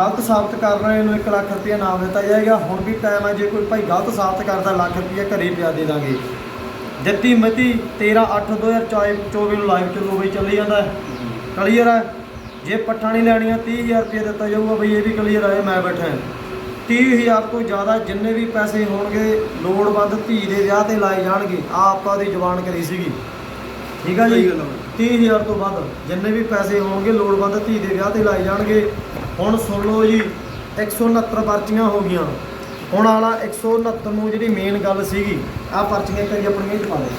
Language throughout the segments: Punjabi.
ਗਲਤ ਸਾਬਤ ਕਰ ਰਹੇ ਨੂੰ 1 ਲੱਖ ਰੁਪਏ ਨਾਮ ਦਿੱਤਾ ਜਾਏਗਾ। ਹੁਣ ਵੀ ਟਾਈਮ ਹੈ ਜੇ ਕੋਈ ਭਾਈ ਗਲਤ ਸਾਬਤ ਕਰਦਾ ਲੱਖ ਰੁਪਏ ਘਰੇ ਪਿਆ ਦੇ ਦਾਂਗੇ। ਦਿੱਤੀ ਮਿਤੀ 13 8 2024 ਨੂੰ ਲਾਈਵ ਚੱਲੂ ਬਈ ਚੱਲੀ ਜਾਂਦਾ ਕਲੀਅਰ ਹੈ? ਜੇ ਪੱਠਾ ਨਹੀਂ ਲੈਣੀਆਂ 30000 ਰੁਪਏ ਦਿੱਤਾ ਜਾਊਗਾ ਬਈ ਇਹ ਵੀ ਕਲੀਅਰ ਹੈ ਮੈਂ ਬੈਠਾ 30000 ਤੋਂ ਜ਼ਿਆਦਾ ਜਿੰਨੇ ਵੀ ਪੈਸੇ ਹੋਣਗੇ ਲੋੜਵੰਦ ਧੀ ਦੇ ਵਿਆਹ ਤੇ ਲਾਏ ਜਾਣਗੇ ਆ ਆਪਾਂ ਦੀ ਜ਼ੁਬਾਨ ਕਰੀ ਸੀਗੀ। ਠੀਕ ਆ ਜੀ? ਸਹੀ ਗੱਲ ਆ। 30000 ਤੋਂ ਵੱਧ ਜਿੰਨੇ ਵੀ ਪੈਸੇ ਹੋਣਗੇ ਲੋੜਵੰਦ ਧੀ ਦੇ ਵਿਆਹ ਤੇ ਲਾਏ ਜਾਣਗੇ। ਹੁਣ ਸੁਣ ਲਓ ਜੀ 169 ਪਰਚੀਆਂ ਹੋ ਗਈਆਂ। ਹੁਣ ਵਾਲਾ 169 ਨੂੰ ਜਿਹੜੀ ਮੇਨ ਗੱਲ ਸੀਗੀ ਆ ਪਰਚੀਆਂ ਕਰੀ ਆਪਣੀਆਂ ਚ ਪਾ ਦੇ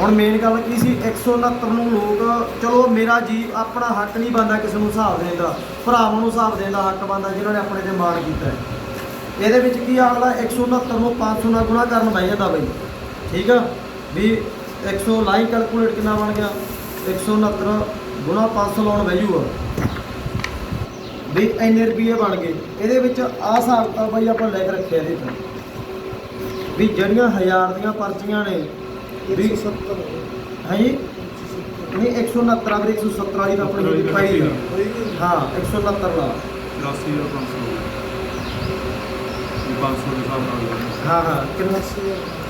ਹੁਣ ਮੇਨ ਗੱਲ ਕੀ ਸੀ? 169 ਨੂੰ ਲੋਕ, ਚਲੋ ਮੇਰਾ ਜੀ ਆਪਣਾ ਹੱਕ ਨਹੀਂ ਬੰਦਾ ਕਿਸੇ ਨੂੰ ਹਿਸਾਬ ਦੇਣ ਦਾ। ਭਰਾਵਾਂ ਨੂੰ ਹਿਸਾਬ ਦੇਣ ਦਾ ਹੱਕ ਬੰਦਾ ਜਿਨ੍ਹਾਂ ਨੇ ਆਪਣੇ ਤੇ ਮਾਣ ਕੀਤਾ। ਇਹਦੇ ਵਿੱਚ ਕੀ ਆ ਅਗਲਾ 169 ਨੂੰ 500 ਨਾਲ ਗੁਣਾ ਕਰਨ ਬਹਿ ਜਾਂਦਾ ਬਈ। ਠੀਕ ਆ? ਵੀ 100 ਲਾਈਨ ਕੈਲਕੂਲੇਟ ਕਿੰਨਾ ਬਣ ਗਿਆ? 169 ਗੁਣਾ 500 ਲਾਉਣ ਬਹਿ ਜੂਗਾ। ਵੀ ਇੰਨੇ ਰੁਪਏ ਬਣ ਗਏ। ਇਹਦੇ ਵਿੱਚ ਆਹ ਹਿਸਾਬ ਤਾਂ ਬਈ ਆਪਾਂ ਲਿਖ ਰੱਖਿਆ ਇਹਦੇ ਵਿੱਚ ਵੀ ਜਿਹੜੀਆਂ ਹਜ਼ਾਰ ਦੀਆਂ ਪਰਚੀਆਂ ਨੇ ਵੀ ਹੈ ਜੀ? ਨਹੀਂ 169 ਆ ਵੀਰੇ 170 ਵਾਲੀ ਤਾਂ ਆਪਣੀ ਪਾਈ ਆ। ਹਾਂ 169 ਲਾ 80 ਜਾਂ 500 ਇਹ 500 ਦੇ ਹਿਸਾਬ ਨਾਲ। ਹੋਇਆ। ਹਾਂ ਹਾਂ। ਕਿੰਨਾ?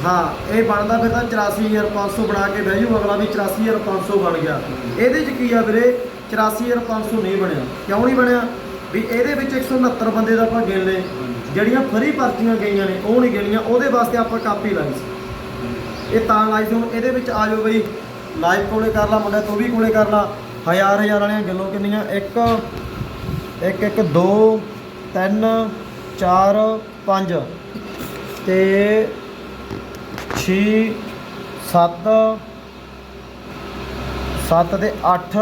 ਹਾਂ ਇਹ ਬਣਦਾ ਫਿਰ ਤਾਂ 84500 ਬਣਾ ਕੇ ਬਹਿ ਜੂ ਅਗਲਾ ਵੀ 84500 ਬਣ ਗਿਆ। ਇਹਦੇ ਚ ਕੀ ਆ ਵੀਰੇ? 84500 ਨਹੀਂ ਬਣਿਆ। ਕਿਉਂ ਨਹੀਂ ਬਣਿਆ? ਵੀ ਇਹਦੇ ਵਿੱਚ 169 ਬੰਦੇ ਦਾ ਆਪਾਂ ਗਿਣ ਲਏ ਜਿਹੜੀਆਂ ਫਰੀ ਪਰਚੀਆਂ ਗਈਆਂ ਨੇ, ਉਹ ਨਹੀਂ ਗਿਣੀਆਂ। ਉਹਦੇ ਵਾਸਤੇ ਆਪਾਂ ਕਾਪੀ ਲਾਈ ਸੀ। ਇਹ ਤਾਂ ਲਾਈ ਸੀ। ਹੁਣ ਇਹਦੇ ਵਿੱਚ ਆ ਜਾਓ ਬਈ। ਲਾਈਵ ਕੋਲੇ ਕਰ ਲਾ ਮੁੰਡਾ, ਤੂੰ ਵੀ ਕੋਲੇ ਕਰ ਲਾ। ਹਜ਼ਾਰ ਹਜ਼ਾਰ ਵਾਲੀਆਂ ਗੱਲੋਂ ਕਿੰਨੀਆਂ? ਇੱਕ ਇੱਕ ਇੱਕ, ਦੋ, ਤਿੰਨ, ਚਾਰ, ਪੰਜ। ਤੇ 6 7 7 ਤੇ 8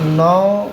9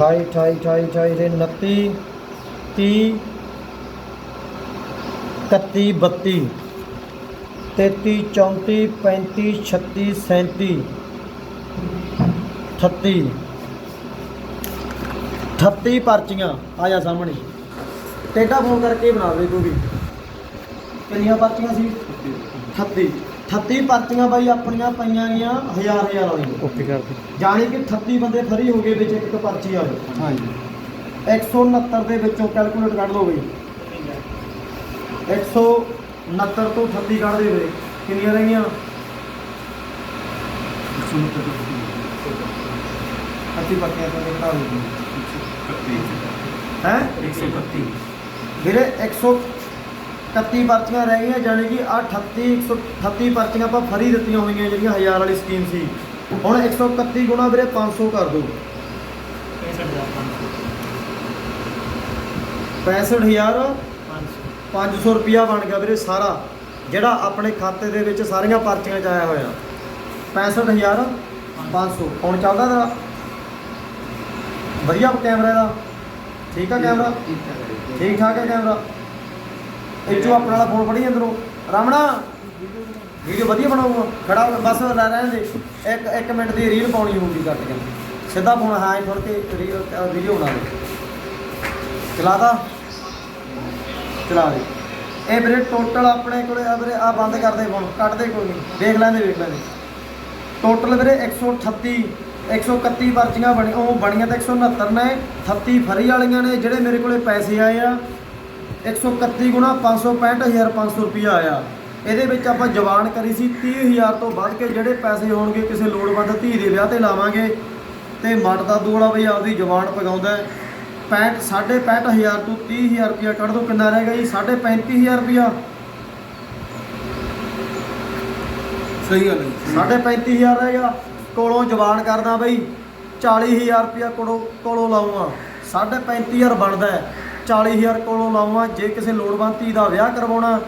28 ਅਠਾਈ ਅਠਾਈ ਅਠਾਈ ਅਠਾਈ ਤੇ 29 30 31 32 33 34 35 36 37 38 38 ਪਰਚੀਆਂ ਆ ਜਾ ਸਾਹਮਣੇ। ਟੇਡਾ ਫੋਨ ਕਰਕੇ ਬਣਾ ਦੇ ਤੂੰ ਵੀ। ਕਿੰਨੀਆਂ ਪਰਚੀਆਂ ਸੀ? 38 38 ਪਰਚੀਆਂ ਬਾਈ ਆਪਣੀਆਂ ਪਈਆਂ ਗਈਆਂ ਹਜ਼ਾਰ ਹਜ਼ਾਰ ਵਾਲੀਆਂ ਓਕੇ ਕਰ ਜਾਣੀ ਕਿ 38 ਬੰਦੇ ਫਰੀ ਹੋ ਗਏ ਵਿੱਚ ਇੱਕ ਪਰਚੀ ਆ ਗਈ ਹਾਂਜੀ 169 ਦੇ ਵਿੱਚੋਂ ਕੈਲਕੂਲੇਟ ਕੱਢ ਲਓ ਬਈ। 169 ਤੋਂ 38 ਕੱਢ ਦੇ ਵੀਰੇ ਕਿੰਨੀਆਂ ਰਹਿ ਗਈਆਂ ਅੱਤੀ ਪਰਚੀਆਂ ਤੋਂ ਘਟਾ ਲਓ ਹੈ? 131 ਵੀਰੇ 131 ਪਰਚੀਆਂ ਰਹਿ ਗਈਆਂ ਜਾਣੀ ਕਿ ਆ 38 138 ਪਰਚੀਆਂ ਆਪਾਂ ਫਰੀ ਦਿੱਤੀਆਂ ਹੋਈਆਂ ਜਿਹੜੀਆਂ ਹਜ਼ਾਰ ਵਾਲੀ ਸਕੀਮ ਸੀ। ਹੁਣ 131 ਗੁਣਾ ਵੀਰੇ 500 ਕਰ ਦਿਓ। 65000 500 ਰੁਪਿਆ ਬਣ ਗਿਆ ਵੀਰੇ ਸਾਰਾ ਜਿਹੜਾ ਆਪਣੇ ਖਾਤੇ ਦੇ ਵਿੱਚ ਸਾਰੀਆਂ ਪਰਚੀਆਂ ਚ ਆਇਆ ਹੋਇਆ 65000 500 ਹੁਣ ਚੱਲਦਾ ਤੇਰਾ। ਵਧੀਆ ਕੈਮਰਾ ਦਾ। ਠੀਕ ਆ ਕੈਮਰਾ? ਠੀਕ ਠਾਕ ਹੈ ਕੈਮਰਾ? ਇਹ ਚੋਂ ਆਪਣਾ ਵਾਲਾ ਫੋਨ ਫੜੀ ਅੰਦਰੋਂ। ਰਾਮਣਾ ਵੀਡੀਓ ਵਧੀਆ ਬਣਾਊਗਾ। ਖੜਾ ਹੋ ਕੇ ਬਸ ਰਹਿ ਰਹਿਣ ਦੇ। ਇੱਕ ਇੱਕ ਮਿੰਟ ਦੀ ਰੀਲ ਪਾਉਣੀ ਹੋਊਗੀ ਕੱਟ ਕੇ। ਸਿੱਧਾ ਫੋਨ ਹਾਂ ਹੀ ਫੜ ਕੇ ਰੀਲ ਵੀਡੀਓ ਬਣਾ ਦੇ। ਚਲਾਦਾ ਚਲਾ ਦੇ। ਇਹ ਵੀਰੇ ਟੋਟਲ ਆਪਣੇ ਕੋਲੇ ਆ ਵੀਰੇ ਆ ਬੰਦ ਕਰਦੇ ਫੋਨ ਕੱਟਦੇ ਕੋਈ ਨਹੀਂ। ਦੇਖ ਲੈਂਦੇ, ਵੇਖ ਲੈਂਦੇ। ਟੋਟਲ ਵੀਰੇ 138 131 ਪਰਚੀਆਂ ਬਣੀ ਉਹ ਬਣੀਆਂ ਤਾਂ 169 ਨੇ। 38 ਫਰੀ ਵਾਲੀਆਂ ਨੇ, ਜਿਹੜੇ ਮੇਰੇ ਕੋਲੇ ਪੈਸੇ ਆਏ ਆ। 131 ਗੁਣਾ 565500 ਰੁਪਇਆ ਆਇਆ। ਇਹਦੇ ਵਿੱਚ ਆਪਾਂ ਜਵਾਨ ਕਰੀ ਸੀ 30000 ਤੋਂ ਵੱਧ ਕੇ ਜਿਹੜੇ ਪੈਸੇ ਹੋਣਗੇ ਕਿਸੇ ਲੋੜਵੰਦ ਧੀ ਦੇ ਵਿਆਹ ਤੇ ਲਾਵਾਂਗੇ। ਤੇ ਮਟ ਦਾ ਦੋਲਾ ਬਈ ਆਪਦੀ ਜਵਾਨ ਪਗਾਉਂਦਾ ਹੈ। 65 65000 ਤੋਂ 30000 ਰੁਪਇਆ ਕੱਢ ਦੋ ਕਿੰਨਾ ਰਹਿ ਗਿਆ ਜੀ? 35000 ਰੁਪਇਆ ਸਹੀ ਗੱਲ ਹੈ ਜੀ। ਸਾਢੇ 35000 ਰਹਿ ਗਿਆ। ਕੋਲੋਂ ਜਵਾਨ ਕਰਦਾ ਬਈ 40000 ਰੁਪਇਆ ਕੋਲੋਂ ਕੋਲੋਂ ਲਾਉਂਗਾ। ਸਾਢੇ 35000 ਬਣਦਾ ਹੈ। 40000 ਕੋਲੋਂ ਲਾਵਾਂ ਜੇ ਕਿਸੇ ਲੋੜਵੰਦ ਧੀ ਦਾ ਵਿਆਹ ਕਰਵਾਉਣਾ,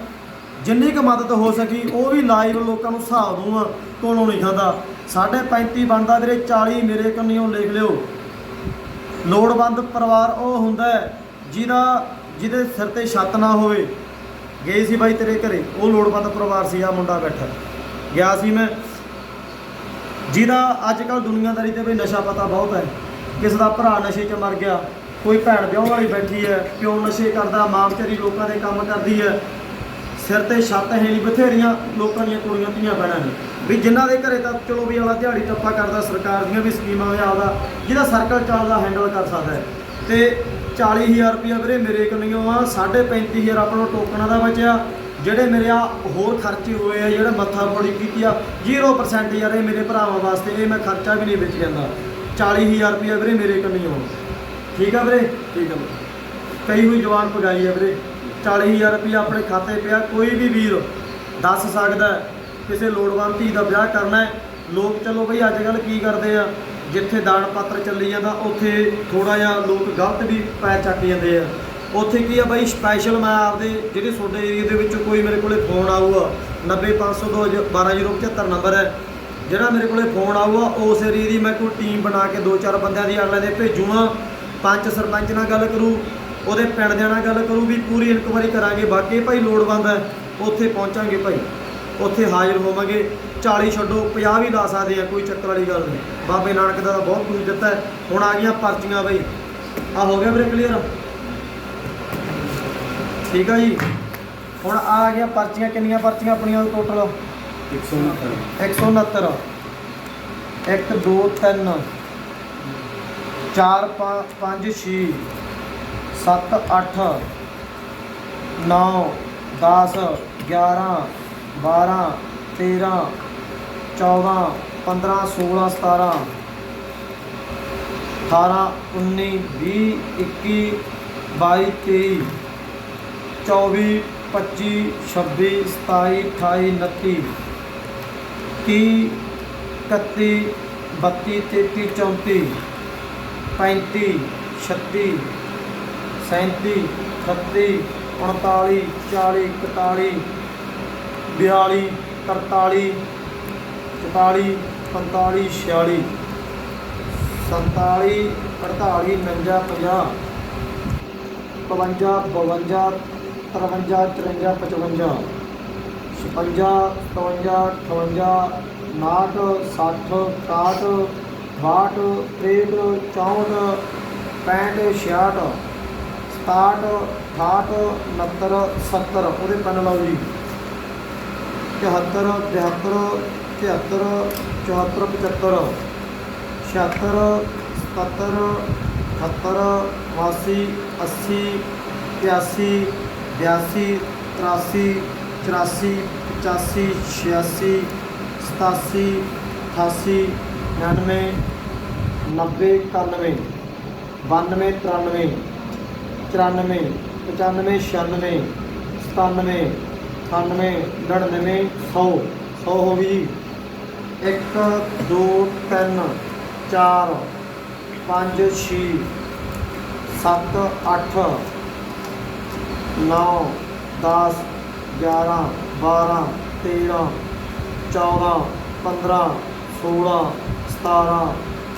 ਜਿੰਨੀ ਕੁ ਮਦਦ ਹੋ ਸਕੀ, ਉਹ ਵੀ ਲਾਈਵ ਲੋਕਾਂ ਨੂੰ ਹਿਸਾਬ ਦੂੰਗਾ ਕੋਲੋਂ ਨਹੀਂ ਖਾਂਦਾ। ਸਾਢੇ 35 ਬਣਦਾ ਵੀਰੇ 40 ਮੇਰੇ ਕੰਨਿਓ ਲਿਖ ਲਿਓ। ਲੋੜਵੰਦ ਪਰਿਵਾਰ ਉਹ ਹੁੰਦਾ ਜਿਹਦਾ, ਜਿਹਦੇ ਸਿਰ ਤੇ ਛੱਤ ਨਾ ਹੋਵੇ। ਗਏ ਸੀ ਬਾਈ ਤੇਰੇ ਘਰੇ, ਉਹ ਲੋੜਵੰਦ ਪਰਿਵਾਰ ਸੀ, ਆ ਮੁੰਡਾ ਬੈਠਾ। ਗਿਆ ਸੀ ਮੈਂ। ਜਿਹਦਾ ਅੱਜ ਕੱਲ ਦੁਨੀਆਦਾਰੀ ਤੇ ਵੀ ਨਸ਼ਾ ਪਤਾ ਬਹੁਤ ਹੈ। ਕਿਸੇ ਦਾ ਭਰਾ ਨਸ਼ੇ 'ਚ ਮਰ ਗਿਆ। ਕੋਈ ਭੈਣ ਵਿਆਹ ਵਾਲੀ ਬੈਠੀ ਹੈ, ਪਿਓ ਨਸ਼ੇ ਕਰਦਾ, ਮਾਂ ਵਿਚਾਰੀ ਲੋਕਾਂ ਦੇ ਕੰਮ ਕਰਦੀ ਹੈ। ਸਿਰ ਤੇ ਛੱਤ ਹੈ ਨਹੀਂ, ਬਥੇਰੀਆਂ ਲੋਕਾਂ ਦੀਆਂ ਕੁੜੀਆਂ ਧੀਆਂ ਭੈਣਾਂ ਨੇ। ਵੀ ਜਿਨ੍ਹਾਂ ਦੇ ਘਰੇ ਤਾਂ ਚਲੋ ਵੀ ਵਾਲਾ ਦਿਹਾੜੀ ਟੱਪਾ ਕਰਦਾ, ਸਰਕਾਰ ਦੀਆਂ ਵੀ ਸਕੀਮਾਂ ਆ ਆਪਦਾ, ਜਿਹਦਾ ਸਰਕਲ ਚੱਲਦਾ ਹੈਂਡਲ ਕਰ ਸਕਦਾ ਹੈ। ਤੇ 40000 ਰੁਪਇਆ ਵੀਰੇ ਮੇਰੇ ਕੋਲੋਂ ਆ 35000 ਆਪਣਾ ਟੋਕਨਾਂ ਦਾ ਬਚਿਆ। ਜਿਹੜੇ ਮੇਰੇ ਆ ਹੋਰ ਖਰਚੇ ਹੋਏ ਆ, ਜਿਹੜੇ ਮੱਥਾ ਪੋੜੀ ਕੀਤੀ ਆ 0% ਯਾਰ ਇਹ ਮੇਰੇ ਭਰਾਵਾਂ ਵਾਸਤੇ, ਇਹ ਮੈਂ ਖਰਚਾ ਵੀ ਨਹੀਂ ਵਿੱਚ ਜਾਂਦਾ। 40000 ਰੁਪਇਆ ਵੀਰੇ ਮੇਰੇ ਕੋਲੋਂ ਠੀਕ ਆ ਵੀਰੇ? ਠੀਕ ਆ ਵੀਰੇ। ਕਈ ਹੋਈ ਜਵਾਨ ਪੁਜਾਈ ਆ ਵੀਰੇ। 40000 ਰੁਪਇਆ ਆਪਣੇ ਖਾਤੇ ਪਿਆ ਕੋਈ ਵੀ ਵੀਰ ਦੱਸ ਸਕਦਾ ਹੈ, ਕਿਸੇ ਲੋੜਵੰਦ ਧੀ ਦਾ ਵਿਆਹ ਕਰਨਾ ਹੈ। ਲੋਕ ਚਲੋ ਬਈ ਅੱਜ ਕੱਲ ਕੀ ਕਰਦੇ ਆ? ਜਿੱਥੇ ਦਾਨ ਪਾਤਰ ਚੱਲੀ ਜਾਂਦਾ ਉੱਥੇ ਥੋੜਾ ਜਿਹਾ ਲੋਕ ਗਲਤ ਵੀ ਪੈ ਚੱਕ ਜਾਂਦੇ ਆ। ਉੱਥੇ ਕੀ ਆ ਬਾਈ ਸਪੈਸ਼ਲ ਮੈਂ ਆਪਦੇ ਜਿਹੜੇ ਤੁਹਾਡੇ ਏਰੀਆ ਦੇ ਵਿੱਚੋਂ ਕੋਈ ਮੇਰੇ ਕੋਲੇ ਫੋਨ ਆਊਗਾ 90502 12075 ਨੰਬਰ ਹੈ। ਜਿਹੜਾ ਮੇਰੇ ਕੋਲੇ ਫੋਨ ਆਊਗਾ ਉਸ ਏਰੀਆ ਦੀ ਮੈਂ ਕੋਈ ਟੀਮ ਬਣਾ ਕੇ ਦੋ ਚਾਰ ਬੰਦਿਆਂ ਦੀ ਅਗਲੇ ਦੇ ਭੇਜੂਗਾ। ਪੰਚ ਸਰਪੰਚ ਨਾਲ ਗੱਲ ਕਰੂ ਉਹਦੇ ਪਿੰਡ ਦੇ ਨਾਲ ਗੱਲ ਕਰੂ ਵੀ ਪੂਰੀ ਇਨਕੁਆਇਰੀ ਕਰਾਂਗੇ ਬਾਕੀ ਭਾਈ ਲੋੜਵੰਦ ਹੈ ਉੱਥੇ ਪਹੁੰਚਾਂਗੇ ਭਾਈ। ਉੱਥੇ ਹਾਜ਼ਰ ਹੋਵਾਂਗੇ 40 ਛੱਡੋ 50 ਵੀ ਲਾ ਸਕਦੇ ਆ ਕੋਈ ਚੱਕਰ ਵਾਲੀ ਗੱਲ ਨਹੀਂ। ਬਾਬੇ ਨਾਨਕ ਦਾ ਤਾਂ ਬਹੁਤ ਕੁਝ ਦਿੱਤਾ। ਹੁਣ ਆ ਗਈਆਂ ਪਰਚੀਆਂ ਬਈ ਆ ਹੋ ਗਿਆ ਵੀਰੇ ਕਲੀਅਰ ਠੀਕ ਆ ਜੀ? ਹੁਣ ਆ ਗਿਆ ਪਰਚੀਆਂ ਕਿੰਨੀਆਂ ਪਰਚੀਆਂ ਆਪਣੀਆਂ ਟੋਟਲ 169 1 2 3 4 5 6 7 8 9 10 11 12 13 14 15 16 17 18 19 20 21 22 23 24 25 26 27 28 29 30 31 32 33 34 35 36 37 38 39 40 41 42 43 44 45 46 47 48 49 50 52 52 53 54 55 56 57 58 59 60 61 62 63 64 65 66 67 68 69 70 ਉਹਦੇ ਪੈਨ ਲਾਓ ਜੀ। 73 72 73 74 75 76 77 78 82 80 83 82 83 84 85 86 87 88 99 90 91 92 93 94 95 96 97 98 99 100 100 ਹੋ ਗਈ ਜੀ। 1 2 3 4 5 6 7 8 9 10 11 12 13 14 15 16 17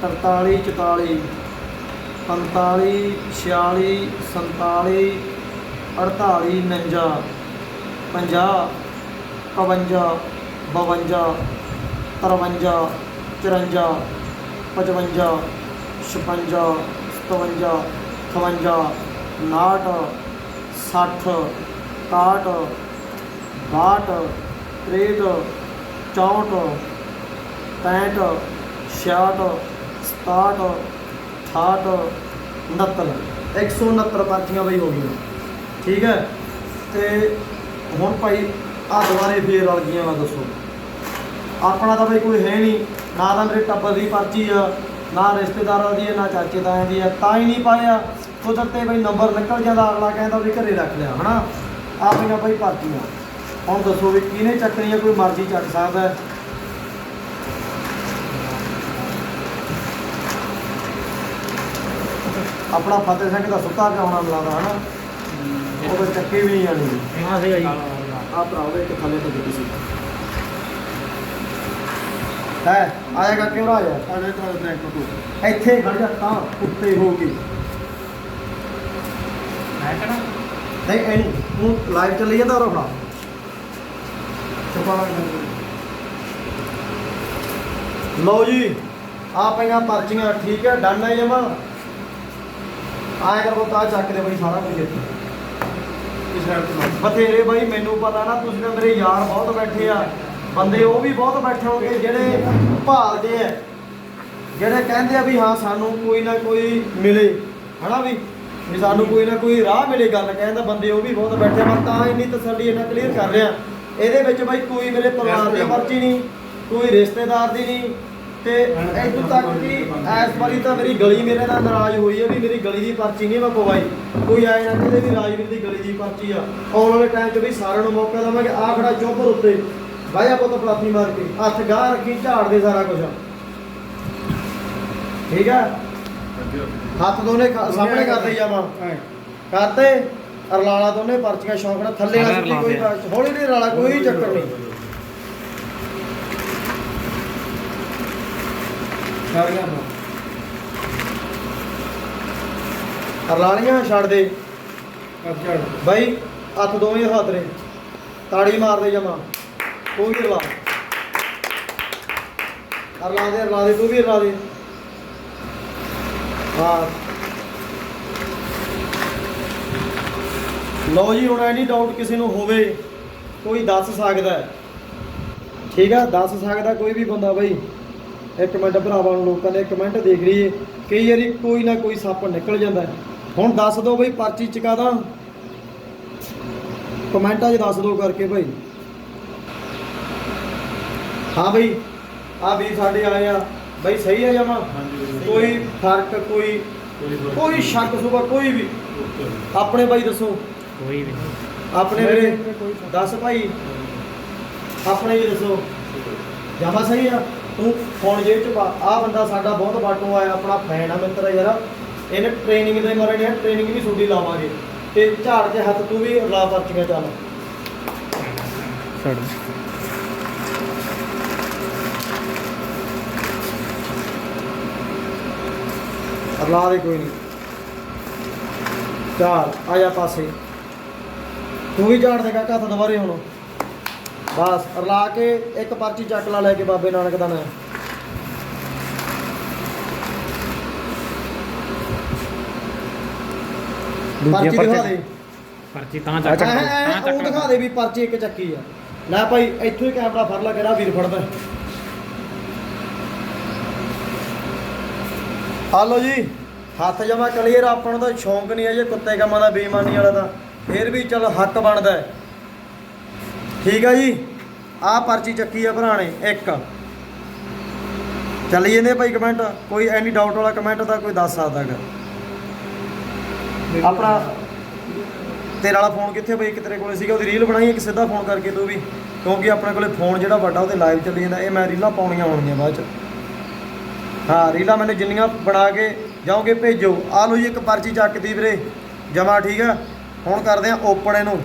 43 44 45 46 47 48 49 50 51 52 53 54 55 56 57 58 59 60 61 62 63 64 65 66 67 68 69 169 ਪਰਚੀਆਂ ਬਈ ਹੋ ਗਈਆਂ। ਠੀਕ ਹੈ? ਤੇ ਹੁਣ ਭਾਈ ਆ ਦੁਬਾਰੇ ਫੇਰ ਰਲ ਗਈਆਂ ਵਾ, ਦੱਸੋ। ਆਪਣਾ ਤਾਂ ਬਈ ਕੋਈ ਹੈ ਨਹੀਂ। ਨਾ ਤਾਂ ਮੇਰੇ ਟੱਬਰ ਦੀ ਪਰਚੀ ਆ, ਨਾ ਰਿਸ਼ਤੇਦਾਰਾਂ ਦੀ ਆ, ਨਾ ਚਾਚੇ ਤਾਇਆਂ ਦੀ ਆ। ਤਾਂ ਹੀ ਨਹੀਂ ਪਾਇਆ। ਕੁਦਰਤ ਤੇ ਬਈ ਨੰਬਰ ਨਿਕਲ ਜਾਂਦਾ, ਅਗਲਾ ਕਹਿੰਦਾ ਵੀ ਘਰੇ ਰੱਖ ਲਿਆ, ਹਨਾ? ਆਪਣੀਆਂ ਬਈ ਪਰਚੀਆਂ। ਹੁਣ ਦੱਸੋ ਵੀ ਕਿਹਨੇ ਚੱਕਣੀ ਆ ਕੋਈ ਮਰਜ਼ੀ ਚੱਕ ਸਕਦਾ ਹੈ। ਆਪਣਾ ਫਤਿਹ ਸਿੰਘ ਦਾ ਸੁੱਤਾ ਪਿਆ ਹੋਣਾ ਮਿਲਾਦਾ ਹਨਾ। ਉਹ ਤਾਂ ਚੱਕੀ ਵੀ ਨਹੀਂ ਜਾਣੀ। ਹਾਂ ਸੀਗਾ ਜੀ ਆ। ਭਰਾਵੇ ਇੱਕ ਥੱਲੇ ਤੋਂ ਦਿੱਤੀ ਸੀ। ਹੈ ਆਏਗਾ ਕਿਉਂ ਆਇਆ? ਸਾਡੇ ਇੱਕ ਤੋਂ ਇੱਥੇ ਖੜ ਜਾ ਤਾਂ ਉੱਤੇ ਹੋ ਕੇ ਮੈਂ ਕਹਣਾ ਨਹੀਂ ਐ ਨਹੀਂ ਤੂੰ ਲਾਈਵ ਚੱਲੀ ਜਾਂਦਾ ਉਹ ਫੜਾ ਚਪਾਲਾ ਲਓ ਜੀ ਆ ਪਈਆਂ ਪਰਚੀਆਂ ਠੀਕ ਹੈ ਡਨ ਹੈ ਜਮਾ। ਆਏ ਕਰ ਬਤਾ ਚੱਕ ਦੇ ਬਈ ਸਾਰਾ ਕੁਝ ਇੱਥੇ। ਇਸ ਸਾਈਡ ਤੋਂ? ਬਥੇਰੇ ਬਾਈ ਮੈਨੂੰ ਪਤਾ ਨਾ ਤੁਸੀਂ ਤਾਂ ਮੇਰੇ ਯਾਰ ਬਹੁਤ ਬੈਠੇ ਆ। ਬੰਦੇ ਉਹ ਵੀ ਬਹੁਤ ਬੈਠੇ ਹੋਣਗੇ ਜਿਹੜੇ ਭਾਲਦੇ ਆ। ਜਿਹੜੇ ਕਹਿੰਦੇ ਆ ਵੀ ਹਾਂ ਸਾਨੂੰ ਕੋਈ ਨਾ ਕੋਈ ਮਿਲੇ ਹਨਾ ਵੀ? ਵੀ ਸਾਨੂੰ ਕੋਈ ਨਾ ਕੋਈ ਰਾਹ ਮਿਲੇ ਗੱਲ ਕਹਿੰਦਾ ਬੰਦੇ ਉਹ ਵੀ ਬਹੁਤ ਬੈਠੇ ਮੈਂ ਤਾਂ ਇੰਨੀ ਤਸੱਲੀ ਇਹਨਾਂ ਕਲੀਅਰ ਕਰ ਰਿਹਾ ਇਹਦੇ ਵਿੱਚ ਬਾਈ ਕੋਈ ਮੇਰੇ ਪਰਿਵਾਰ ਦੀ ਮਰਜ਼ੀ ਨਹੀਂ ਕੋਈ ਰਿਸ਼ਤੇਦਾਰ ਦੀ ਨਹੀਂ ਤੇ ਇੱਥੋਂ ਤੱਕ ਕਿ ਐਸ ਵਾਰੀ ਤਾਂ ਮੇਰੀ ਗਲੀ ਮੇਰੇ ਨਾਲ ਨਾਰਾਜ਼ ਹੋਈ ਹੈ ਵੀ ਮੇਰੀ ਗਲੀ ਦੀ ਪਰਚੀ ਨਹੀਂ ਮੈਂ ਪਵਾਈ। ਕੋਈ ਆਏ ਨਾ ਕਹਦੇ ਵੀ ਰਾਜਵੀਰ ਦੀ ਗਲੀ ਦੀ ਪਰਚੀ ਆ। ਆਉਣ ਵਾਲੇ ਟਾਈਮ 'ਚ ਵੀ ਸਾਰਿਆਂ ਨੂੰ ਮੌਕਾ ਦਵਾਂਗੇ। ਆ ਖੜਾ ਚੁੱਪ ਉੱਤੇ ਬਾਇਆ ਪੁੱਤ ਪਲਾਥੀ ਮਾਰ ਕੇ। ਹੱਥ ਗਾਹ ਰੱਖੀ ਝਾੜ ਦੇ ਸਾਰਾ ਕੁਝ ਠੀਕ ਆ? ਹੱਥ ਦੋਨੇ ਖ- ਸਾਹਮਣੇ ਕਰਦੇ ਜਾਵਾਂ। ਕਰਤੇ। ਅਰਲਾਲਾ ਦੋਨੇ ਪਰਚੀਆਂ ਸ਼ੌਂਕ ਨਾਲ। ਥੱਲੇ ਆ ਸੁੱਟੀ ਕੋਈ ਹੌਲੀ ਨਹੀਂ ਰਾਲਾ ਕੋਈ ਚੱਕਰ ਨਹੀਂ। ਅਰਲਾਲੀਆਂ ਛੱਡ ਦੇ। ਝੜ ਬਾਈ ਹੱਥ ਦੋਵੇਂ ਹੱਥ ਨੇ। ਤਾੜੀ ਮਾਰਦੇ ਜਮਾ। ਤੂੰ ਵੀ ਰਲਾ। ਰਲਾ ਦੇ ਰਲਾ ਦੇ ਤੂੰ ਵੀ ਰਲਾ ਦੇ। ਹਾਂ। ਲਓ ਜੀ ਹੁਣ ਐਨੀ ਡਾਊਟ ਕਿਸੇ ਨੂੰ ਹੋਵੇ ਕੋਈ ਦੱਸ ਸਕਦਾ ਹੈ। ਠੀਕ ਆ ਦੱਸ ਸਕਦਾ ਕੋਈ ਵੀ ਬੰਦਾ ਬਾਈ। ਇੱਕ ਮਿੰਟ ਭਰਾਵਾਂ ਨੂੰ ਲੋਕਾਂ ਦੇ ਕਮੈਂਟ ਦੇਖ ਲਈਏ ਕਈ ਵਾਰੀ ਕੋਈ ਨਾ ਕੋਈ ਸੱਪ ਨਿਕਲ ਜਾਂਦਾ। ਹੁਣ ਦੱਸ ਦਿਓ ਬਈ ਪਰਚੀ ਚਕਾ ਦਾਂ ਕਮੈਂਟਾਂ 'ਚ ਦੱਸ ਦਿਓ ਕਰਕੇ ਭਾਈ ਹਾਂ ਬਈ ਆ ਵੀ ਸਾਡੇ ਆਏ ਆ। ਬਈ ਸਹੀ ਆ ਜਮਾ? ਕੋਈ ਫ਼ਰਕ ਕੋਈ ਕੋਈ ਸ਼ੱਕ ਸੁਬਾ ਕੋਈ ਵੀ। ਆਪਣੇ ਭਾਈ ਦੱਸੋ। ਕੋਈ ਵੀ। ਆਪਣੇ ਵੀਰੇ ਦੱਸ ਭਾਈ। ਆਪਣੇ ਵੀ ਦੱਸੋ। ਜਮਾ ਸਹੀ ਆ? ਤੂੰ ਫੋਨ ਜੇਬ ਚ ਪਾ। ਆ ਬੰਦਾ ਸਾਡਾ ਬਹੁਤ ਬਾਟੂ ਆਇਆ ਆਪਣਾ ਫੈਨ ਆ ਮਿੱਤਰ ਆ ਯਾਰ। ਇਹਨੇ ਟ੍ਰੇਨਿੰਗ ਦੇ ਮਾਰੇ ਨੇ ਟ੍ਰੇਨਿੰਗ ਵੀ ਛੁੱਟੀ ਲਾਵਾਂਗੇ। ਤੇ ਝਾੜ ਕੇ ਹੱਥ ਤੂੰ ਵੀ ਲਾ ਪਰਚੀਆਂ ਚੱਲ। ਛੱਡ। ਲਾ ਦੇ ਕੋਈ ਨਹੀਂ। ਚੱਲ ਆ ਜਾ ਪਾਸੇ। ਤੂੰ ਵੀ ਝਾੜ ਦੇ ਕਾਕਾ ਹੱਥ ਦੁਬਾਰੇ ਹੁਣ। ਬਸ ਰਲਾ ਕੇ ਇੱਕ ਪਰਚੀ ਚੱਕ ਲਾ ਲੈ ਕੇ ਬਾਬੇ ਨਾਨਕ ਦਾ ਨਾਂ। ਪਰਚੀ ਦਿਖਾ ਦੇ। ਪਰਚੀ ਤਾਂ ਚੱਕ ਐਂ- ਤਾਂ ਐਂ ਉਹ ਚੱਕ ਦਿਖਾ ਦੇ ਵੀ ਪਰਚੀ ਇੱਕ ਚੱਕੀ ਆ। ਲੈ ਭਾਈ ਇੱਥੋਂ ਹੀ ਕੈਮਰਾ ਫੜ ਲੈ ਕਿਹੜਾ ਵੀਰ ਫੜਦਾ। ਹਾਲੋ ਜੀ ਹੱਥ ਜਮਾ ਕਲੀਅਰ ਆਪਾਂ ਨੂੰ ਤਾਂ ਸ਼ੌਂਕ ਨਹੀਂ ਹੈ ਜੇ ਕੁੱਤੇ ਕੰਮਾਂ ਦਾ ਬੇਈਮਾਨੀ ਵਾਲਾ ਤਾਂ ਫੇਰ ਵੀ ਚੱਲ ਹੱਕ ਬਣਦਾ ਹੈ। ਠੀਕ ਆ ਜੀ? ਆਹ ਪਰਚੀ ਚੱਕੀ ਆ ਭਰਾਣੇ ਇੱਕ। ਚੱਲੀ ਜਾਂਦੇ ਭਾਈ ਕਮੈਂਟ ਕੋਈ ਐਨੀ ਡਾਊਟ ਵਾਲਾ ਕਮੈਂਟ ਤਾਂ ਕੋਈ ਦੱਸ ਸਕਦਾ ਹੈਗਾ। ਆਪਣਾ ਤੇਰੇ ਵਾਲਾ ਫੋਨ ਕਿੱਥੇ ਬਈ ਕਿ ਤੇਰੇ ਕੋਲੇ ਸੀਗਾ ਉਹਦੀ ਰੀਲ ਬਣਾਈ ਹੈ ਕਿ ਸਿੱਧਾ ਫੋਨ ਕਰਕੇ ਤੂੰ ਵੀ। ਕਿਉਂਕਿ ਆਪਣੇ ਕੋਲੇ ਫੋਨ ਜਿਹੜਾ ਵੱਡਾ ਉਹਦੇ ਲਾਈਵ ਚੱਲੀ ਜਾਂਦਾ। ਇਹ ਮੈਂ ਰੀਲਾਂ ਪਾਉਣੀਆਂ ਹੋਣਗੀਆਂ ਬਾਅਦ ਚ। ਹਾਂ ਰੀਲਾਂ ਮੈਨੂੰ ਜਿੰਨੀਆਂ ਬਣਾ ਕੇ ਜਾਓਗੇ ਭੇਜੋ। ਆ ਲਓ ਜੀ ਇੱਕ ਪਰਚੀ ਚੱਕਦੀ ਵੀਰੇ। ਜਮਾ ਠੀਕ ਆ। ਹੁਣ ਕਰਦੇ ਆ ਓਪਨ ਇਹਨੂੰ।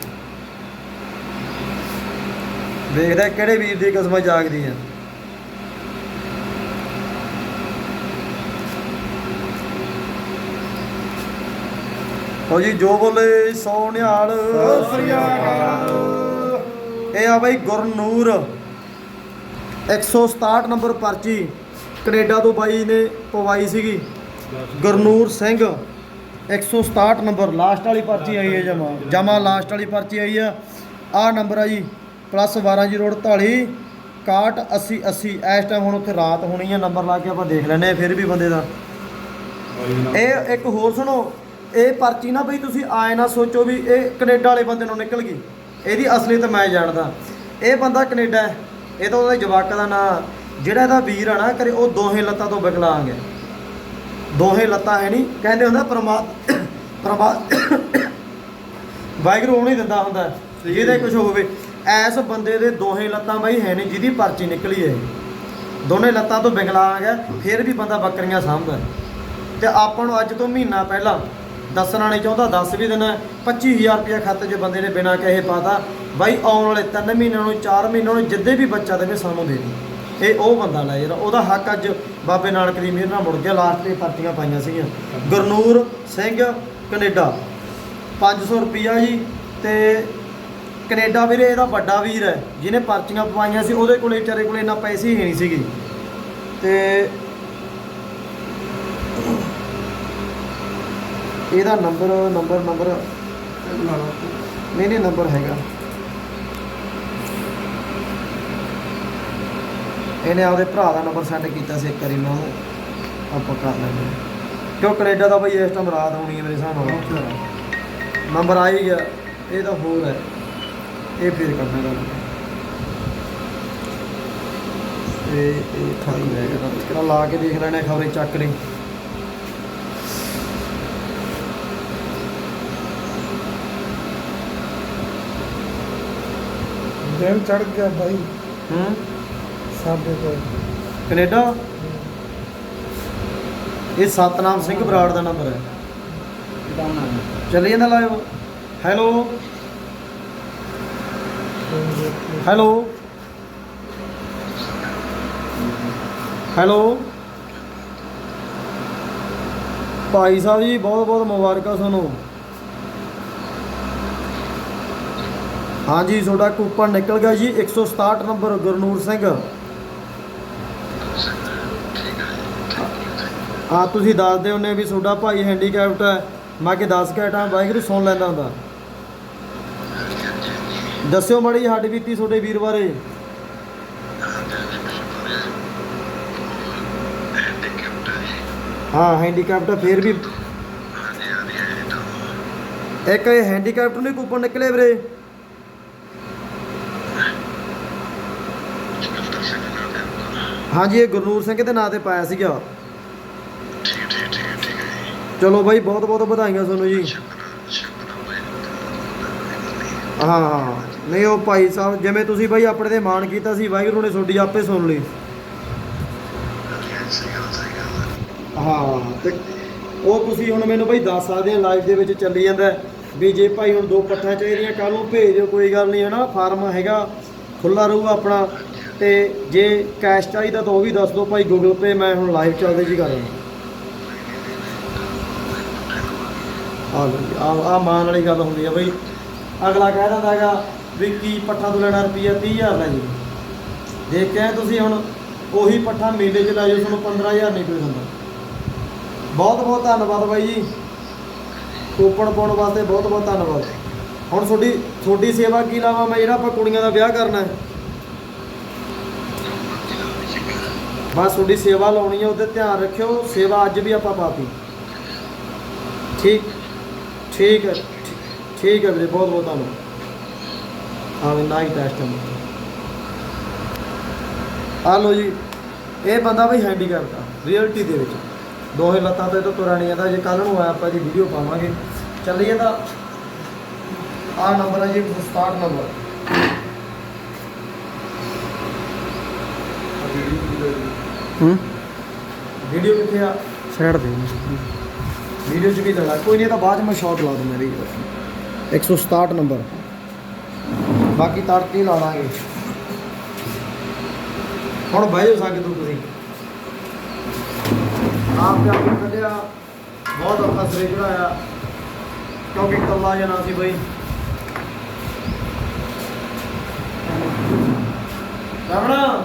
ਦੇਖਦੇ ਆ ਕਿਹੜੇ ਵੀਰ ਦੀ ਕਿਸਮਤ ਜਾਗਦੀ ਆ ਹੋ ਜੀ ਜੋ ਬੋਲੇ ਸੋ ਨਿਹਾਲ ਇਹ ਆ ਬਈ ਗੁਰਨੂਰ 167 ਨੰਬਰ ਪਰਚੀ ਕੈਨੇਡਾ ਤੋਂ ਬਾਈ ਨੇ ਪਵਾਈ ਸੀਗੀ। ਗੁਰਨੂਰ ਸਿੰਘ 167 ਨੰਬਰ ਲਾਸਟ ਵਾਲੀ ਪਰਚੀ ਆਈ ਹੈ ਜਮਾ ਜਮਾ ਲਾਸਟ ਵਾਲੀ ਪਰਚੀ ਆਈ ਆ। ਆਹ ਨੰਬਰ ਆ ਜੀ ਪਲੱਸ 12048 61 80 80 ਇਸ ਟਾਈਮ ਹੁਣ ਉੱਥੇ ਰਾਤ ਹੋਣੀ ਆ ਨੰਬਰ ਲਾ ਕੇ ਆਪਾਂ ਦੇਖ ਲੈਨੇ ਆ ਫਿਰ ਵੀ ਬੰਦੇ ਦਾ। ਇਹ ਇੱਕ ਹੋਰ ਸੁਣੋ, ਇਹ ਪਰਚੀ ਨਾ ਬਈ ਤੁਸੀਂ ਆਏ ਨਾ ਸੋਚੋ ਵੀ ਇਹ ਕੈਨੇਡਾ ਵਾਲੇ ਬੰਦੇ ਨੂੰ ਨਿਕਲ ਗਈ। ਇਹਦੀ ਅਸਲੀਅਤ ਮੈਂ ਜਾਣਦਾ। ਇਹ ਬੰਦਾ ਕੈਨੇਡਾ ਹੈ, ਇਹ ਤਾਂ ਉਹਦੇ ਜਵਾਕ ਦਾ ਨਾਂ, ਜਿਹੜਾ ਇਹਦਾ ਵੀਰ ਆ ਨਾ ਕਰੇ ਉਹ ਦੋਹੇ ਲੱਤਾਂ ਤੋਂ ਵਿਕਲਾਂਗ ਹੈ ਦੋਹੇ ਲੱਤਾਂ ਹੈ ਨਹੀਂ ਕਹਿੰਦੇ ਹੁੰਦਾ ਪਰਮਾ ਪਰਮਾ, ਵਾਹਿਗੁਰੂ ਉਹ ਨਹੀਂ ਦਿੰਦਾ ਹੁੰਦਾ, ਜਿਹਦੇ ਕੁਝ ਹੋਵੇ। ਐਸ ਬੰਦੇ ਦੇ ਦੋਹੇ ਲੱਤਾਂ ਬਈ ਹੈ ਨਹੀਂ ਜਿਹਦੀ ਪਰਚੀ ਨਿਕਲੀ ਹੈ। ਦੋਨੇ ਲੱਤਾਂ ਤੋਂ ਵਿਕਲਾਂਗ ਹੈ ਫਿਰ ਵੀ ਬੰਦਾ ਬੱਕਰੀਆਂ ਸਾਂਭਦਾ। ਤੇ ਆਪਾਂ ਨੂੰ ਅੱਜ ਤੋਂ ਮਹੀਨਾ ਪਹਿਲਾਂ ਦੱਸਣਾ ਨਹੀਂ ਚਾਹੁੰਦਾ ਦੱਸ ਵੀ ਦੇਣਾ। 25000 ਰੁਪਇਆ ਖਾਤੇ 'ਚ ਬੰਦੇ ਨੇ ਬਿਨਾਂ ਕਹੇ ਪਾਤਾ ਬਾਈ ਆਉਣ ਵਾਲੇ 3 ਮਹੀਨਿਆਂ ਨੂੰ 4 ਮਹੀਨਿਆਂ ਨੂੰ ਜਿੱਦੇ ਵੀ ਬੱਚਾ ਦੇਵੇ ਸਾਨੂੰ ਦੇ ਦੇ। ਇਹ ਉਹ ਬੰਦਾ ਲੈ ਜਿਹੜਾ ਉਹਦਾ ਹੱਕ ਅੱਜ ਬਾਬੇ ਨਾਨਕ ਦੀ ਮਿਹਰ ਨਾਲ ਮੁੜ ਗਿਆ ਲਾਸਟ ਤੇ ਪਰਚੀਆਂ ਪਾਈਆਂ ਸੀਗੀਆਂ। ਗੁਰਨੂਰ ਸਿੰਘ ਕੈਨੇਡਾ। 500 ਰੁਪਿਆ ਜੀ ਤੇ ਕੈਨੇਡਾ ਵੀਰੇ ਇਹਦਾ ਵੱਡਾ ਵੀਰ ਹੈ ਜਿਹਨੇ ਪਰਚੀਆਂ ਪਵਾਈਆਂ ਸੀ ਉਹਦੇ ਕੋਲੇ ਵਿਚਾਰੇ ਕੋਲੇ ਇੰਨਾ ਪੈਸੇ ਹੀ ਨਹੀਂ ਸੀਗੇ। ਤੇ ਇਹਦਾ ਨੰਬਰ ਨੰਬਰ ਨੰਬਰ ਨਹੀਂ ਨਹੀਂ ਨੰਬਰ ਹੈਗਾ। ਇਹਨੇ ਆਪਦੇ ਭਰਾ ਦਾ ਨੰਬਰ ਸੈਂਡ ਕੀਤਾ ਸੀ ਇੱਕ ਵਾਰੀ ਮੈਂ ਉਹ ਆਪਾਂ ਕਰ ਲੈਂਦੇ। ਕਿਉਂ ਕੈਨੇਡਾ ਦਾ ਬਈ ਇਸ ਟਾਈਮ ਰਾਤ ਹੋਣੀ ਹੈ ਮੇਰੇ ਹਿਸਾਬ ਨਾਲ। ਨੰਬਰ ਆ ਹੀ ਗਿਆ ਇਹ ਤਾਂ ਹੋਰ ਹੈ। ਇਹ ਫਿਰ ਕਰਨਾ ਗੱਲ। ਇਹ ਇਹ ਖਾਲੀ ਰਹਿ ਗਿਆ ਤਾਂ ਕਿਹੜਾ ਲਾ ਕੇ ਦੇਖ ਲੈਣੇ ਖਬਰੇ ਚੱਕ ਲਈ। ਦਿਨ ਚੜ ਗਿਆ ਭਾਈ ਹੂੰ? ਸਾਡੇ ਕੋਲ। ਕੈਨੇਡਾ? ਇਹ ਸਤਨਾਮ ਸਿੰਘ ਬਰਾੜ ਦਾ ਨੰਬਰ ਹੈ। ਚੱਲੀ ਜਾਂਦਾ live hello? Hello hello Bhai Sahib ji, ਬਹੁਤ ਬਹੁਤ ਮੁਬਾਰਕਾਂ ਤੁਹਾਨੂੰ। ਹਾਂਜੀ, ਤੁਹਾਡਾ ਕੂਪਨ ਨਿਕਲ ਗਿਆ ਜੀ 167 ਨੰਬਰ ਗੁਰਨੂਰ ਸਿੰਘ। ਹਾਂ, ਤੁਸੀਂ ਦੱਸਦੇ ਹੁੰਨੇ ਵੀ ਤੁਹਾਡਾ ਭਾਈ ਹੈਂਡੀਕੈਪਟ ਹੈ। ਮੈਂ ਕਿ 10 ਘੰਟਾ ਵਾਹਿਗੁਰੂ ਸੁਣ ਲੈਂਦਾ ਹੁੰਦਾ। ਦੱਸਿਓ ਮਾੜੀ ਜਿਹੀ ਹੱਡ ਬੀਤੀ ਤੁਹਾਡੇ ਵੀਰ ਬਾਰੇ। ਹਾਂ ਹੈਂਡੀਕੈਪਟ ਫੇਰ ਵੀ ਇੱਕ ਇਹ ਹੈਂਡੀਕੈਪਟ ਨੂੰ ਕੂਪਨ ਨਿਕਲੇ ਵੀਰੇ। ਹਾਂਜੀ, ਇਹ ਗੁਰਨੂਰ ਸਿੰਘ ਦੇ ਨਾਂ ਤੇ ਪਾਇਆ ਸੀਗਾ। ਚਲੋ ਬਾਈ ਬਹੁਤ ਬਹੁਤ ਵਧਾਈਆਂ ਤੁਹਾਨੂੰ ਜੀ। ਹਾਂ ਹਾਂ। ਨਹੀਂ, ਉਹ ਭਾਈ ਸਾਹਿਬ, ਜਿਵੇਂ ਤੁਸੀਂ ਬਾਈ ਆਪਣੇ ਤੇ ਮਾਣ ਕੀਤਾ ਸੀ, ਵਾਹਿਗੁਰੂ ਨੇ ਤੁਹਾਡੀ ਆਪੇ ਸੁਣ ਲਈ। ਹਾਂ, ਤੇ ਉਹ ਤੁਸੀਂ ਹੁਣ ਮੈਨੂੰ ਬਾਈ ਦੱਸ ਸਕਦੇ ਆ ਲਾਈਵ ਦੇ ਵਿੱਚ ਚੱਲੀ ਜਾਂਦਾ ਵੀ ਜੇ ਭਾਈ ਹੁਣ ਦੋ ਪੱਠਾਂ ਚਾਹੀਦੀਆਂ ਕੱਲ ਨੂੰ ਭੇਜ ਦਿਓ, ਕੋਈ ਗੱਲ ਨਹੀਂ, ਹਨਾ? ਫਾਰਮ ਹੈਗਾ ਖੁੱਲਾ ਰਹੂਗਾ ਆਪਣਾ। ਤੇ ਜੇ ਕੈਸ਼ ਚਾਹੀਦਾ ਤਾਂ ਉਹ ਵੀ ਦੱਸ ਦਿਓ ਭਾਈ ਗੂਗਲ ਪੇ ਮੈਂ ਹੁਣ ਲਾਈਵ ਚੱਲਦੇ ਜੀ ਕਰ ਰਿਹਾ। ਆ ਆ ਮਾਨ ਵਾਲੀ ਗੱਲ ਹੁੰਦੀ ਆ ਬਈ। ਅਗਲਾ ਕਹਿ ਦਿੰਦਾ ਹੈਗਾ ਵੀ ਕੀ ਪੱਠਾ ਤੋਂ ਲੈਣਾ ਰੁਪਈਆ 30000 ਲੈ ਜੀ। ਦੇਖ ਕੇ ਤੁਸੀਂ ਹੁਣ ਉਹੀ ਪੱਠਾ ਮੇਲੇ 'ਚ ਲੈ ਜਾਓ ਤੁਹਾਨੂੰ 15000 ਨਹੀਂ ਕੋਈ ਦਿੰਦਾ ਬਹੁਤ ਬਹੁਤ ਧੰਨਵਾਦ ਬਾਈ ਜੀ। ਕੂਪਨ ਪਾਉਣ ਵਾਸਤੇ ਬਹੁਤ ਬਹੁਤ ਧੰਨਵਾਦ। ਹੁਣ ਤੁਹਾਡੀ ਤੁਹਾਡੀ ਸੇਵਾ ਕੀ ਲਾਵਾਂ ਮੈਂ, ਜਿਹੜਾ ਆਪਾਂ ਕੁੜੀਆਂ ਦਾ ਵਿਆਹ ਕਰਨਾ ਹੈ। ਬਸ ਤੁਹਾਡੀ ਸੇਵਾ ਲਾਉਣੀ ਹੈ, ਉਹਦੇ ਧਿਆਨ ਰੱਖਿਓ, ਸੇਵਾ ਅੱਜ ਵੀ ਆਪਾਂ ਪਾਤੀ। ਠੀਕ ਠੀਕ ਹੈ ਠੀਕ ਹੈ ਵੀਰੇ, ਬਹੁਤ ਬਹੁਤ ਧੰਨਵਾਦ। ਹਾਂ ਵੀ ਨਾਈ ਟੈਸਟ ਆ ਲੋ ਜੀ ਇਹ ਬੰਦਾ ਬਈ ਹੈਂਡੀਕੈਪਟ ਆ ਰਿਅਲਟੀ ਦੇ ਵਿੱਚ। ਦੋਹੇ ਲੱਤਾਂ ਤੇ ਤੋਂ ਤੁਰਿਆ ਨਹੀਂ ਜਾਂਦਾ ਜੇ ਕੱਲ ਨੂੰ ਆਇਆ ਆਪਾਂ ਇਹਦੀ ਵੀਡੀਓ ਪਾਵਾਂਗੇ। ਚੱਲੀਏ ਤਾਂ ਆ ਨੰਬਰ ਹੈ ਜੀ 67 ਨੰਬਰ ਹੂੰ? ਵੀਡੀਓ ਕਿੱਥੇ ਆ? ਸਾਈਡ ਦੇ ਵੀਡੀਓ 'ਚ ਵੀ ਦੇਣਾ? ਕੋਈ ਨਹੀਂ ਤਾਂ ਬਾਅਦ 'ਚ ਮੈਂ ਸ਼ਾਰਟ ਲਾ ਦੂੰਗਾ ਇਹਦੀ 167 ਨੰਬਰ ਬਾਕੀ ਤੜਕੇ ਹੀ ਲਾ ਲਾਂਗੇ। ਹੁਣ ਬਹਿ ਜਾਓ ਸੰਗ ਤੁਸੀਂ। ਆਪ ਤੇ ਆਪੇ ਕੱਢਿਆ। ਬਹੁਤ ਔਖਾ ਸਰੇ ਚੜਾਇਆ। ਕਿਉਂਕਿ ਕੱਲਾ ਜਣਾ ਸੀ ਬਈ। ਰਮਣਾ,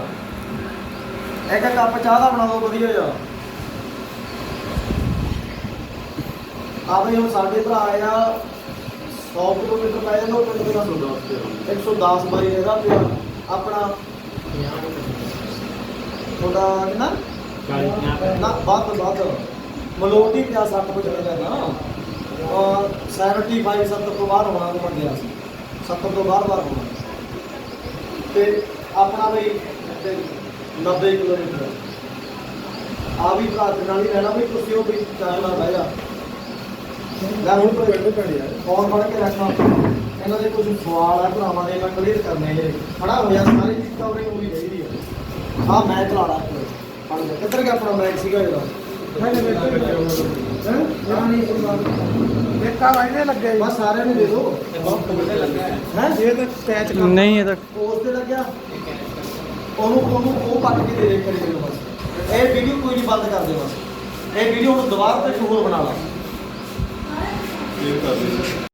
ਇੱਕ ਕੱਪ ਚਾਹ ਦਾ ਬਣਾ ਦਿਓ ਵਧੀਆ ਜਿਹਾ। ਆ ਬਈ ਹੁਣ ਸਾਡੇ ਭਰਾ ਆ। 100 ਕਿਲੋਮੀਟਰ ਪੈ ਜਾਂਦਾ, ਉਹ ਪਿੰਡ ਦਾ 110 ਬਾਈ ਹੈਗਾ ਪਿਆ। ਆਪਣਾ ਤੁਹਾਡਾ ਕਿੰਨਾ? ਨਾ, ਵੱਧ ਵੱਧ। ਮਲੋਟੀ 50 60 ਕੋ ਚਲੇ ਜਾਂਦਾ ਔਰ 75 70 ਤੋਂ ਬਾਹਰ ਹੋਣਾ, ਉਹ ਗਿਆ। ਸੀ 70 ਤੋਂ ਬਾਹਰ ਬਾਹਰ ਹੋਣਾ। ਤੇ ਆਪਣਾ ਬਈ ਤੇ 90 ਕਿਲੋਮੀਟਰ। ਆ ਵੀ ਭਰਾ ਦੇ ਨਾਲ ਹੀ ਰਹਿਣਾ ਵੀ, ਤੁਸੀਂ ਉਹ ਵੀ ਚੱਲਣਾ ਬਹਿ ਜਾ। ਲੈ ਹੁਣ ਕੋਈ ਬੈਠੇ ਪੈਣੇ ਯਾਰ ਫੋਨ ਫੜ ਕੇ ਰੱਖਣਾ ਇਹਨਾਂ ਦੇ ਕੁਝ ਸਵਾਲ ਆ ਭਰਾਵਾਂ ਦੇ ਮੈਂ ਕਲੀਅਰ ਕਰਨੇ ਜਿਹੜੇ ਖੜਾ ਹੋਇਆ ਸਾਰੀ ਚੀਜ਼ ਕਵਰਿੰਗ ਹੋਣੀ ਚਾਹੀਦੀ ਆ। ਆ ਮੈਂ ਚਲਾਣਾ ਫੜ ਜਾ ਕਿੱਧਰ ਗਿਆ ਆਪਣਾ ਮੈਚ ਸੀਗਾ ਜਿਹੜਾ ਨਹੀਂ ਨਹੀਂ ਬੈਠੇ ਹੈਂ? ਨਾ ਨਹੀਂ ਕੋਈ ਗੱਲ ਨਹੀਂ। ਇੱਕ ਆ ਵਾਈਨੇ ਲੱਗਿਆ ਬਸ ਸਾਰਿਆਂ ਨੂੰ ਦੇ ਦਿਓ ਹੈ। ਇਹ ਤਾਂ ਪੈਚ ਕਰ ਨਹੀਂ ਇਹ ਤਾਂ ਪੋਸਟ ਤੇ ਲੱਗਿਆ? ਉਹਨੂੰ ਉਹਨੂੰ ਉਹ ਕੱਟ ਕੇ ਦੇ ਦੇ ਕਰੀ ਮੈਨੂੰ ਬਸ। ਇਹ ਵੀਡੀਓ ਕੋਈ ਨਹੀਂ ਬੰਦ ਕਰ ਦੇ ਬਸ। ਇਹ ਵੀਡੀਓ ਹੁਣ ਦੁਬਾਰਾ ਤੋਂ ਹੋਰ ਬਣਾ ਲਾ। 30 vezes.